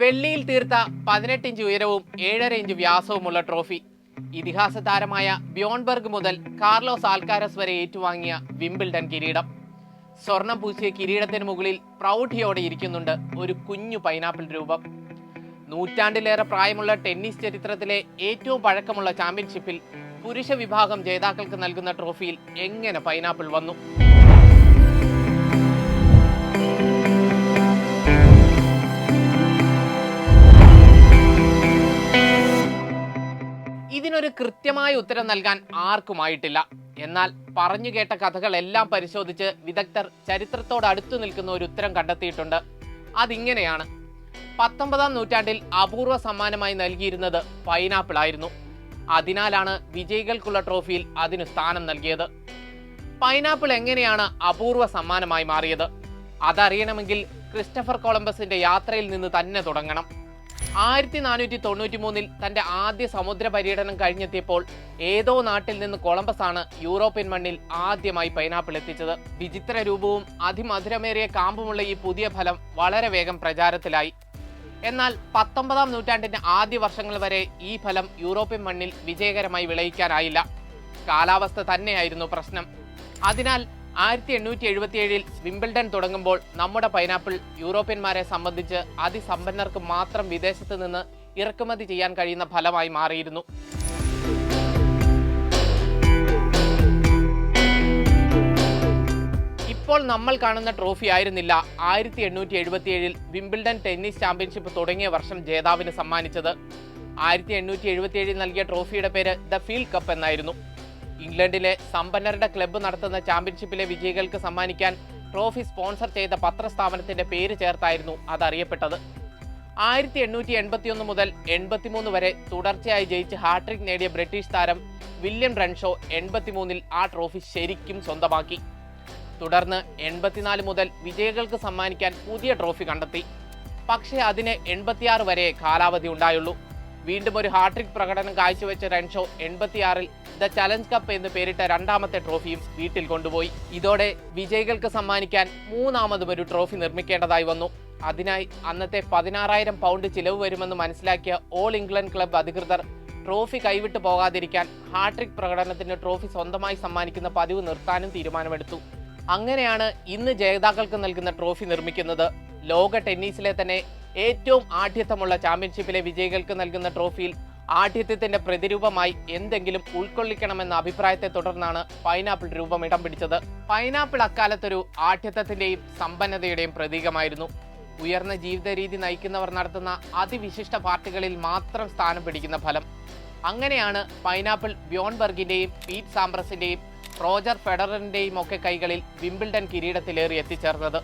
വെള്ളിയിൽ തീർത്ത പതിനെട്ട് ഇഞ്ച് ഉയരവും ഏഴര ഇഞ്ച് വ്യാസവുമുള്ള ട്രോഫി. ഇതിഹാസ താരമായ ബ്യോൺബർഗ് മുതൽ കാർലോസ് ആൽക്കാരസ് വരെ ഏറ്റുവാങ്ങിയ വിംബിൾഡൺ കിരീടം. സ്വർണം പൂശിയ കിരീടത്തിന് മുകളിൽ പ്രൗഢിയോടെ ഇരിക്കുന്നുണ്ട് ഒരു കുഞ്ഞു പൈനാപ്പിൾ രൂപം. നൂറ്റാണ്ടിലേറെ പ്രായമുള്ള ടെന്നീസ് ചരിത്രത്തിലെ ഏറ്റവും പഴക്കമുള്ള ചാമ്പ്യൻഷിപ്പിൽ പുരുഷ വിഭാഗം ജേതാക്കൾക്ക് നൽകുന്ന ട്രോഫിയിൽ എങ്ങനെ പൈനാപ്പിൾ വന്നു? ഇതിനൊരു കൃത്യമായ ഉത്തരം നൽകാൻ ആർക്കുമായിട്ടില്ല. എന്നാൽ പറഞ്ഞു കേട്ട കഥകളെല്ലാം പരിശോധിച്ച് വിദഗ്ധർ ചരിത്രത്തോട് അടുത്തു നിൽക്കുന്ന ഒരു ഉത്തരം കണ്ടെത്തിയിട്ടുണ്ട്. അതിങ്ങനെയാണ്. പത്തൊമ്പതാം നൂറ്റാണ്ടിൽ അപൂർവ സമ്മാനമായി നൽകിയിരുന്നത് പൈനാപ്പിൾ ആയിരുന്നു. അതിനാലാണ് വിജയികൾക്കുള്ള ട്രോഫിയിൽ അതിന് സ്ഥാനം നൽകിയത്. പൈനാപ്പിൾ എങ്ങനെയാണ് അപൂർവ സമ്മാനമായി മാറിയത്? അതറിയണമെങ്കിൽ ക്രിസ്റ്റഫർ കൊളംബസിന്റെ യാത്രയിൽ നിന്ന് തന്നെ തുടങ്ങണം. ആയിരത്തി നാനൂറ്റി തൊണ്ണൂറ്റി മൂന്നിൽ തന്റെ ആദ്യ സമുദ്ര പര്യടനം കഴിഞ്ഞെത്തിയപ്പോൾ ഏതോ നാട്ടിൽ നിന്ന് കൊളംബസ് ആണ് യൂറോപ്യൻ മണ്ണിൽ ആദ്യമായി പൈനാപ്പിൾ എത്തിച്ചത്. വിചിത്ര രൂപവും അതിമധുരമേറിയ കാമ്പുമുള്ള ഈ പുതിയ ഫലം വളരെ വേഗം പ്രചാരത്തിലായി. എന്നാൽ പത്തൊമ്പതാം നൂറ്റാണ്ടിന്റെ ആദ്യ വർഷങ്ങൾ വരെ ഈ ഫലം യൂറോപ്യൻ മണ്ണിൽ വിജയകരമായി വിളയിക്കാനായില്ല. കാലാവസ്ഥ തന്നെയായിരുന്നു പ്രശ്നം. അതിനാൽ ആയിരത്തി എണ്ണൂറ്റി എഴുപത്തിയേഴിൽ വിംബിൾഡൺ തുടങ്ങുമ്പോൾ നമ്മുടെ പൈനാപ്പിൾ യൂറോപ്യന്മാരെ സംബന്ധിച്ച് അതിസമ്പന്നർക്ക് മാത്രം വിദേശത്ത് നിന്ന് ഇറക്കുമതി ചെയ്യാൻ കഴിയുന്ന ഫലമായി മാറിയിരുന്നു. ഇപ്പോൾ നമ്മൾ കാണുന്ന ട്രോഫി ആയിരുന്നില്ല ആയിരത്തി എണ്ണൂറ്റി എഴുപത്തിയേഴിൽ വിംബിൾഡൺ ടെന്നീസ് ചാമ്പ്യൻഷിപ്പ് തുടങ്ങിയ വർഷം ജേതാവിന് സമ്മാനിച്ചത്. ആയിരത്തി എണ്ണൂറ്റി എഴുപത്തിയേഴിൽ നൽകിയ ട്രോഫിയുടെ പേര് ദ ഫീൽഡ് കപ്പ് എന്നായിരുന്നു. ഇംഗ്ലണ്ടിലെ സമ്പന്നരുടെ ക്ലബ്ബ് നടത്തുന്ന ചാമ്പ്യൻഷിപ്പിലെ വിജയികൾക്ക് സമ്മാനിക്കാൻ ട്രോഫി സ്പോൺസർ ചെയ്ത പത്രസ്ഥാപനത്തിന്റെ പേര് ചേർത്തായിരുന്നു അത് അറിയപ്പെട്ടത് ആയിരത്തി എണ്ണൂറ്റി എൺപത്തിയൊന്ന് മുതൽ എൺപത്തിമൂന്ന് വരെ തുടർച്ചയായി ജയിച്ച് ഹാട്രിക് നേടിയ ബ്രിട്ടീഷ് താരം വില്യം റൺഷോ എൺപത്തിമൂന്നിൽ ആ ട്രോഫി ശരിക്കും സ്വന്തമാക്കി. തുടർന്ന് എൺപത്തിനാല് മുതൽ വിജയികൾക്ക് സമ്മാനിക്കാൻ പുതിയ ട്രോഫി കണ്ടെത്തി. പക്ഷേ അതിന് എൺപത്തിയാറ് വരെ കാലാവധി ഉണ്ടായുള്ളൂ. വീണ്ടും ഒരു ഹാട്രിക് പ്രകടനം കാഴ്ചവെച്ച റൺഷോ എൺപത്തിയാറിൽ ദ ചലഞ്ച് കപ്പ് എന്ന് പേരിട്ട രണ്ടാമത്തെ ട്രോഫിയും വീട്ടിൽ കൊണ്ടുപോയി. ഇതോടെ വിജയികൾക്ക് സമ്മാനിക്കാൻ മൂന്നാമതും ഒരു ട്രോഫി നിർമ്മിക്കേണ്ടതായി വന്നു. അതിനായി അന്നത്തെ പതിനാറായിരം പൗണ്ട് ചിലവ് വരുമെന്ന് മനസ്സിലാക്കിയ ഓൾ ഇംഗ്ലണ്ട് ക്ലബ് അധികൃതർ ട്രോഫി കൈവിട്ടു പോകാതിരിക്കാൻ ഹാട്രിക് പ്രകടനത്തിന് ട്രോഫി സ്വന്തമായി സമ്മാനിക്കുന്ന പതിവ് നിർത്താനും തീരുമാനമെടുത്തു. അങ്ങനെയാണ് ഇന്ന് ജേതാക്കൾക്ക് നൽകുന്ന ട്രോഫി നിർമ്മിക്കുന്നത്. ലോക ടെന്നീസിലെ തന്നെ ഏറ്റവും ആഠ്യത്വമുള്ള ചാമ്പ്യൻഷിപ്പിലെ വിജയികൾക്ക് നൽകുന്ന ട്രോഫിയിൽ ആഠ്യത്വത്തിന്റെ പ്രതിരൂപമായി എന്തെങ്കിലും ഉൾക്കൊള്ളിക്കണമെന്ന അഭിപ്രായത്തെ തുടർന്നാണ് പൈനാപ്പിൾ രൂപം ഇടം പിടിച്ചത്. പൈനാപ്പിൾ അക്കാലത്തൊരു ആഠ്യത്വത്തിന്റെയും സമ്പന്നതയുടെയും പ്രതീകമായിരുന്നു. ഉയർന്ന ജീവിത രീതി നയിക്കുന്നവർ നടത്തുന്ന അതിവിശിഷ്ട പാർട്ടികളിൽ മാത്രം സ്ഥാനം പിടിക്കുന്ന ഫലം. അങ്ങനെയാണ് പൈനാപ്പിൾ ബ്യോൺബർഗിന്റെയും പീറ്റ് സാംബ്രസിന്റെയും റോജർ ഫെഡററിന്റെയും ഒക്കെ കൈകളിൽ വിംബിൾഡൺ കിരീടത്തിലേറി എത്തിച്ചേർന്നത്.